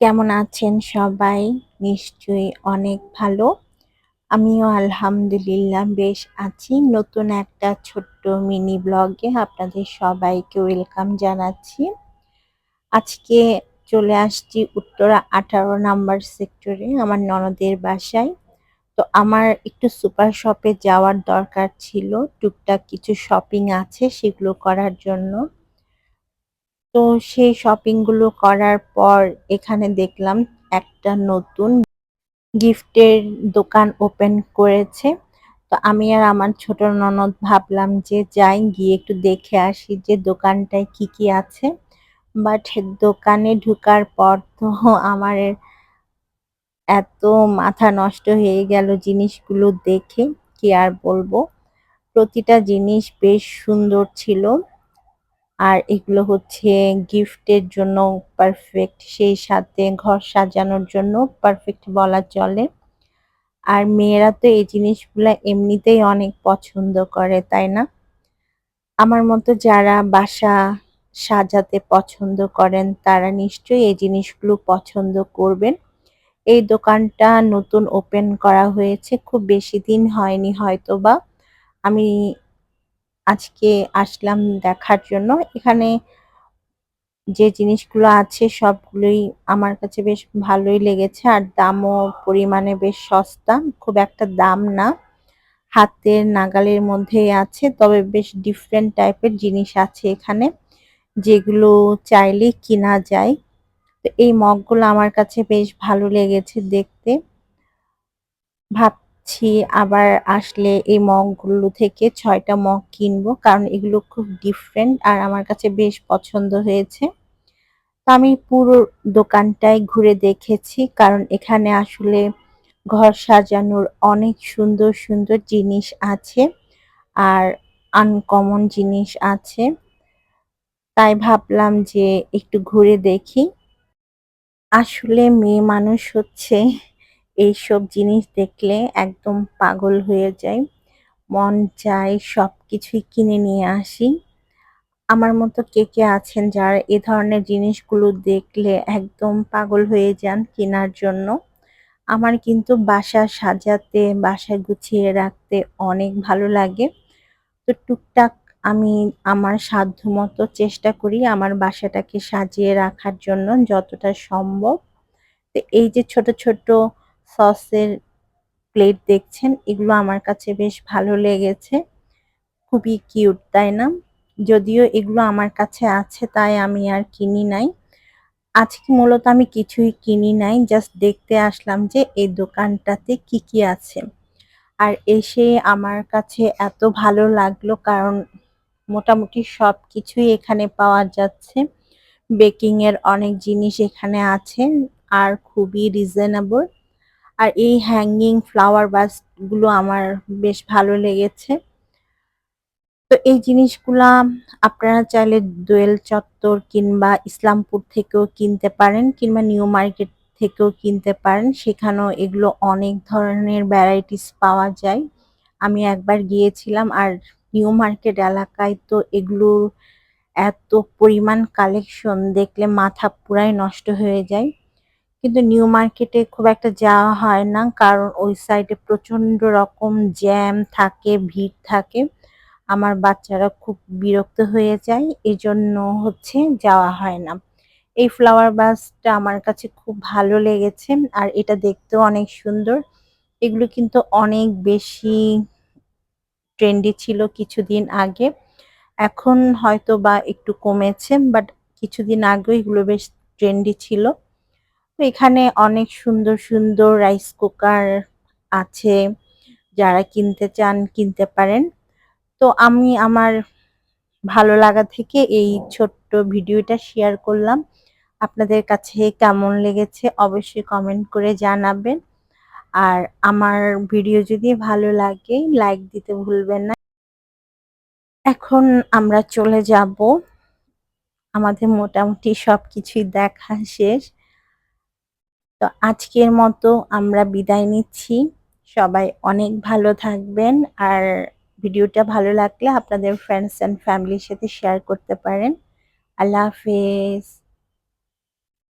কেমন আছেন সবাই? নিশ্চয়ই অনেক ভালো। আমিও আলহামদুলিল্লাহ বেশ আছি। নতুন একটা ছোট্ট মিনি ব্লগে আপনাদের সবাইকে ওয়েলকাম জানাচ্ছি। আজকে চলে আসছি উত্তরা ১৮ নাম্বার সেক্টরে, আমার ননদের বাসায়। তো আমার একটু সুপার শপে যাওয়ার দরকার ছিল। টুকটাক কিছু শপিং আছে সেগুলো করার জন্য। তো সেই শপিংগুলো করার পর এখানে দেখলাম একটা নতুন গিফটের দোকান ওপেন করেছে। তো আমি আর আমার ছোট ননদ ভাবলাম যে যাই, গিয়ে একটু দেখে আসি যে দোকানটায় কি কি আছে। বাট দোকানে ঢুকার পর তো আমার এত মাথা নষ্ট হয়ে গেল জিনিসগুলো দেখে, কি আর বলব? প্রতিটা জিনিস বেশ সুন্দর ছিল। আর এগুলো হচ্ছে গিফটের জন্য পারফেক্ট সেই সাথে ঘর সাজানোর জন্য পারফেক্ট বলা চলে। আর মেয়েরা তো এই জিনিসগুলো এমনিতেই অনেক পছন্দ করে, তাই না? আমার মতো যারা বাসা সাজাতে পছন্দ করেন, তারা নিশ্চয়ই এই জিনিসগুলো পছন্দ করবেন। এই দোকানটা নতুন ওপেন করা হয়েছে, খুব বেশি দিন হয়নি হয়তো বা আমি আজকে আসলাম দেখার জন্য। এখানে যে জিনিসগুলো আছে সবগুলোই আমার কাছে বেশ ভালোই লেগেছে আর দামও পরিমাণে বেশ সস্তা, খুব একটা দাম না। হাতের নাগালের মধ্যেই আছে, তবে বেশ ডিফারেন্ট টাইপের জিনিস আছে এখানে, যেগুলো চাইলে কিনা যায়। তো এই মগগুলো আমার কাছে বেশ ভালো লেগেছে দেখতে। ভাব ভাবছি আবার আসলে এই মগগুলো থেকে ছয়টা মগ কিনবো, কারণ এগুলো খুব ডিফারেন্ট আর আমার কাছে বেশ পছন্দ হয়েছে। তো আমি পুরো দোকানটাই ঘুরে দেখেছি, কারণ এখানে আসলে ঘর সাজানোর অনেক সুন্দর সুন্দর জিনিস আছে আর আনকমন জিনিস আছে। তাই ভাবলাম যে একটু ঘুরে দেখি। আসলে মেয়ে মানুষ হচ্ছে এইসব জিনিস দেখলে একদম পাগল হয়ে যাই। মন চায় সব কিছুই কিনে নিয়ে আসি। আমার মতো কে কে আছেন যারা এ ধরনের জিনিসগুলো দেখলে একদম পাগল হয়ে যান কেনার জন্য? আমার কিন্তু বাসা সাজাতে, বাসা গুছিয়ে রাখতে অনেক ভালো লাগে। তো টুকটাক আমি আমার সাধ্যমতো চেষ্টা করি আমার বাসাটাকে সাজিয়ে রাখার জন্য যতটা সম্ভব। তো এই যে ছোট ছোট সসের প্লেট দেখছেন, এগুলো আমার কাছে বেশ ভালো লেগেছে। খুবই কিউট, তাই না? যদিও এগুলো আমার কাছে আছে, তাই আমি আর কিনি নাই। আজকে মূলত আমি কিছুই কিনি নাই, জাস্ট দেখতে আসলাম যে এই দোকানটাতে কি কি আছে। আর এসে আমার কাছে এত ভালো লাগল, কারণ মোটামুটি সব কিছুই এখানে পাওয়া যাচ্ছে। বেকিং এর অনেক জিনিস এখানে আছে, আর খুবই রিজনেবল আর এই হ্যাঙ্গিং ফ্লাওয়ার বাসগুলো আমার বেশ ভালো লেগেছে। তো এই জিনিসগুলা আপনারা চাইলে দোয়েল চত্বর কিংবা ইসলামপুর থেকেও কিনতে পারেন কিংবা নিউ মার্কেট থেকেও কিনতে পারেন। সেখানেও এগুলো অনেক ধরনের ভ্যারাইটিস পাওয়া যায়। আমি একবার গিয়েছিলাম আর নিউ মার্কেট এলাকায় তো এগুলোর এত পরিমাণ কালেকশন দেখলে মাথা পুরাই নষ্ট হয়ে যায়। কিন্তু নিউ মার্কেটে খুব একটা যাওয়া হয় না। কারণ ওই সাইডে প্রচণ্ড রকম জ্যাম থাকে, ভিড় থাকে। আমার বাচ্চারা খুব বিরক্ত হয়ে যায় এই জন্য হচ্ছে যাওয়া হয় না। এই ফ্লাওয়ার বাসটা আমার কাছে খুব ভালো লেগেছে আর এটা দেখতেও অনেক সুন্দর। এগুলো কিন্তু অনেক বেশি ট্রেন্ডি ছিল কিছুদিন আগে। এখন হয়তো বা একটু কমেছে বাট কিছুদিন আগেও এগুলো বেশ ট্রেন্ডি ছিল। এখানে অনেক সুন্দর সুন্দর রাইস কুকার আছে যারা কিনতে চান, কিনতে পারেন। তো আমি আমার ভালো লাগা থেকে এই ছোট্ট ভিডিওটা শেয়ার করলাম। আপনাদের কাছে কেমন লেগেছে অবশ্যই কমেন্ট করে জানাবেন। আর আমার ভিডিও যদি ভালো লাগে লাইক দিতে ভুলবেন না। এখন আমরা চলে যাব। আমাদের মোটামুটি সব কিছুই দেখা শেষ। তো আজকের মতো আমরা বিদায় নিচ্ছি। সবাই অনেক ভালো থাকবেন আর ভিডিওটা ভালো লাগলে আপনাদের ফ্রেন্ডস অ্যান্ড ফ্যামিলির সাথে শেয়ার করতে পারেন। আল্লাহ হাফেজ।